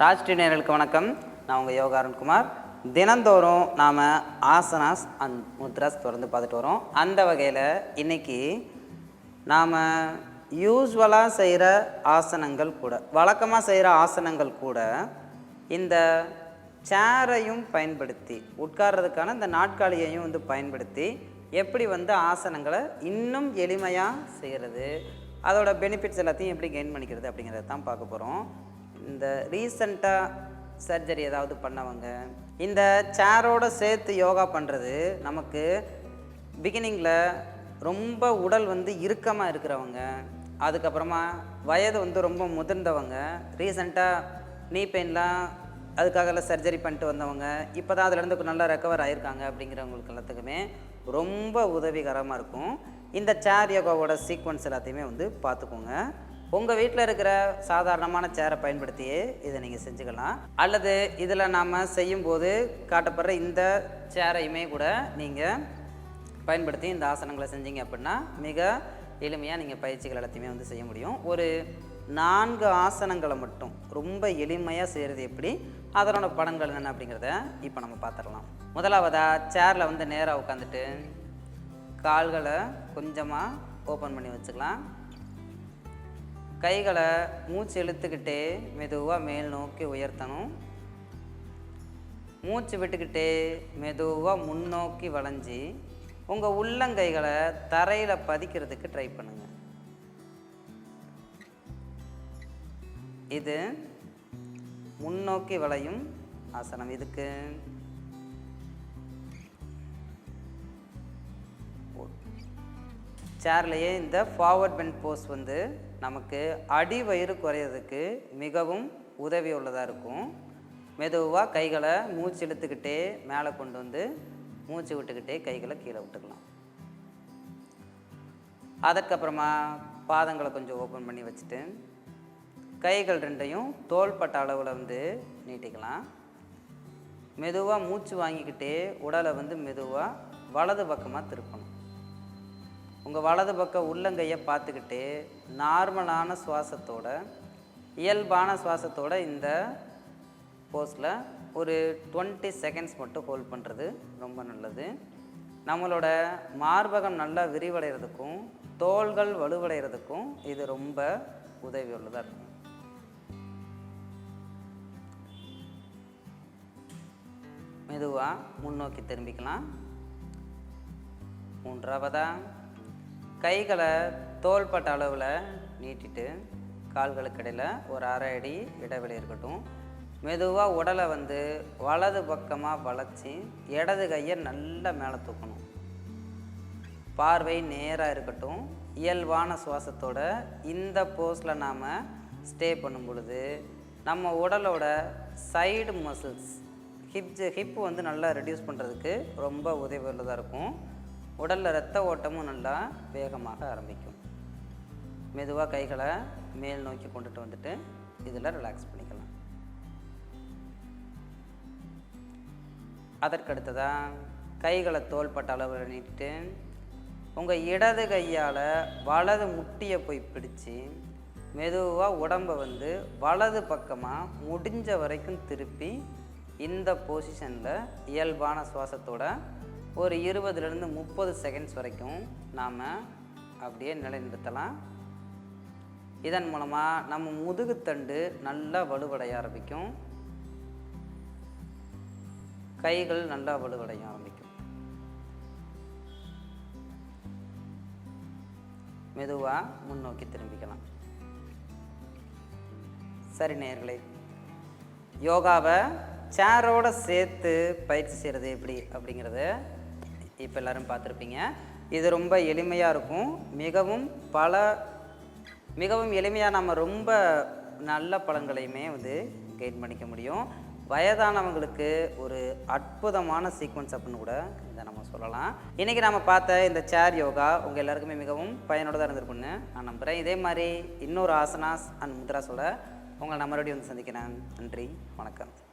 ராஜ்டி நேர்களுக்கு வணக்கம். நான் உங்கள் யோகா அருண்குமார். தினந்தோறும் நாம் ஆசனாஸ் அண்ட் முத்ராஸ் தொடர்ந்து பார்த்துட்டு வரோம். அந்த வகையில் இன்னைக்கு நாம் யூஸ்வலாக செய்கிற ஆசனங்கள் கூட வழக்கமாக செய்கிற ஆசனங்கள் கூட இந்த சேரையும் பயன்படுத்தி உட்கார்றதுக்கான இந்த நாட்காலியையும் வந்து பயன்படுத்தி எப்படி வந்து ஆசனங்களை இன்னும் எளிமையாக செய்கிறது அதோட பெனிஃபிட்ஸ் எல்லாத்தையும் எப்படி கெயின் பண்ணிக்கிறது அப்படிங்கிறத தான் பார்க்க போகிறோம் இந்த ரீசண்டாக சர்ஜரி ஏதாவது பண்ணவங்க இந்த சேரோட சேர்த்து யோகா பண்ணுறது நமக்கு பிகினிங்கில் ரொம்ப உடல் வந்து இறுக்கமாக இருக்கிறவங்க அதுக்கப்புறமா வயது வந்து ரொம்ப முதிர்ந்தவங்க ரீசண்டாக நீ பெயின்லாம் அதுக்காகலாம் சர்ஜரி பண்ணிட்டு வந்தவங்க இப்போ தான் அதுலேருந்து நல்லா ரெக்கவர் ஆகிருக்காங்க அப்படிங்கிறவங்களுக்கு எல்லாத்துக்குமே ரொம்ப உதவிகரமாக இருக்கும். இந்த சேர் யோகாவோட சீக்வன்ஸ் எல்லாத்தையுமே வந்து பார்த்துக்கோங்க. உங்கள் வீட்டில் இருக்கிற சாதாரணமான சேரை பயன்படுத்தியே இதை நீங்கள் செஞ்சுக்கலாம். அல்லது இதில் நாம் செய்யும்போது காட்டப்படுற இந்த சேரையுமே கூட நீங்கள் பயன்படுத்தி இந்த ஆசனங்களை செஞ்சீங்க அப்படின்னா மிக எளிமையாக நீங்கள் பயிற்சிகள் எல்லாத்தையுமே வந்து செய்ய முடியும். ஒரு நான்கு ஆசனங்களை மட்டும் ரொம்ப எளிமையாக செய்கிறது எப்படி? அதனோட படங்கள் என்ன அப்படிங்கிறத இப்போ நம்ம பார்த்துடலாம் முதலாவதாக சேரில் வந்து நேராக உட்காந்துட்டு கால்களை கொஞ்சமாக ஓப்பன் பண்ணி வச்சுக்கலாம். கைகளை மூச்சு இழுத்துக்கிட்டே மெதுவாக மேல் நோக்கி உயர்த்தணும். மூச்சு விட்டுக்கிட்டே மெதுவாக முன்னோக்கி வளைஞ்சி உங்கள் உள்ளங்கைகளை தரையில் பதிக்கிறதுக்கு ட்ரை பண்ணுங்க. இது முன்னோக்கி வளையும் ஆசனம். இதுக்கு சேர்லையே இந்த ஃபார்வர்ட் பெண்ட் போஸ் வந்து நமக்கு அடி வயிறு குறையிறதுக்கு மிகவும் உதவி உள்ளதாக இருக்கும். மெதுவாக கைகளை மூச்சு இழுத்துக்கிட்டே மேலே கொண்டு வந்து மூச்சு விட்டுக்கிட்டே கைகளை கீழே விட்டுக்கலாம். அதுக்கப்புறமா பாதங்களை கொஞ்சம் ஓப்பன் பண்ணி வச்சுட்டு கைகள் ரெண்டையும் தோள்பட்ட அளவில் வந்து நீட்டிக்கலாம். மெதுவாக மூச்சு வாங்கிக்கிட்டே உடலை வந்து மெதுவாக வலது பக்கமாக திருப்பணும். உங்கள் வலது பக்கம் உள்ளங்கையை பார்த்துக்கிட்டு நார்மலான சுவாசத்தோட இயல்பான சுவாசத்தோட இந்த போஸ்டில் ஒரு டுவெண்ட்டி செகண்ட்ஸ் மட்டும் ஹோல்ட் பண்ணுறது ரொம்ப நல்லது. நம்மளோட மார்பகம் நல்லா விரிவடைகிறதுக்கும் தோள்கள் வலுவடைகிறதுக்கும் இது ரொம்ப உதவி உள்ளதாக இருக்கும். மெதுவாக முன்னோக்கி திரும்பிக்கலாம். மூன்றாவதாக கைகளை தோள்பட்ட அளவில் நீட்டிட்டு கால்களுக்கு இடையில் ஒரு அரை அடி இடைவெளி இருக்கட்டும். மெதுவாக உடலை வந்து வலது பக்கமாக வளைச்சி இடது கையை நல்லா மேலே தூக்கணும். பார்வை நேராக இருக்கட்டும். இயல்பான சுவாசத்தோட இந்த போஸில் நாம் ஸ்டே பண்ணும் பொழுது நம்ம உடலோட சைடு மசில்ஸ் ஹிப் ஹிப் வந்து நல்லா ரெடியூஸ் பண்ணுறதுக்கு ரொம்ப உதவி உள்ளதாக இருக்கும். உடலில் ரத்த ஓட்டமும் நல்லா வேகமாக ஆரம்பிக்கும். மெதுவாக கைகளை மேல் நோக்கி கொண்டுட்டு வந்துட்டு இதில் ரிலாக்ஸ் பண்ணிக்கலாம். அதற்கடுத்ததாக கைகளை தோள்பட்ட அளவில் நீட்டு உங்கள் இடது கையால் வலது முட்டியை போய் பிடிச்சி மெதுவாக உடம்பை வந்து வலது பக்கமாக முடிஞ்ச வரைக்கும் திருப்பி இந்த பொசிஷனில் இயல்பான சுவாசத்தோட ஒரு இருபதுலேருந்து முப்பது செகண்ட்ஸ் வரைக்கும் நாம் அப்படியே நிலைநிறுத்தலாம். இதன் மூலமாக நம்ம முதுகுத்தண்டு நல்லா வலுவடைய ஆரம்பிக்கும். கைகள் நல்லா வலுவடைய ஆரம்பிக்கும். மெதுவாக முன்னோக்கி திரும்பிக்கலாம். சரி நேர்களே யோகாவை சேரோட சேர்த்து பயிற்சி செய்கிறது எப்படி அப்படிங்கிறத இப்போ எல்லோரும் பார்த்துருப்பீங்க. இது ரொம்ப எளிமையாக இருக்கும். மிகவும் பல மிகவும் எளிமையாக நம்ம ரொம்ப நல்ல பலன்களையுமே வந்து கெயின் பண்ணிக்க முடியும். வயதானவங்களுக்கு ஒரு அற்புதமான சீக்வன்ஸ் அப்படின்னு கூட இதை நம்ம சொல்லலாம். இன்றைக்கி நம்ம பார்த்த இந்த சேர் யோகா உங்கள் எல்லாருக்குமே மிகவும் பயனுள்ளதாக இருந்திருக்குன்னு நான் நம்புகிறேன் இதே மாதிரி இன்னொரு ஆசனாஸ் அண்ட் முத்ராஸோட உங்களை நான் மறுபடியும் வந்து சந்திக்கிறேன். நன்றி. வணக்கம்.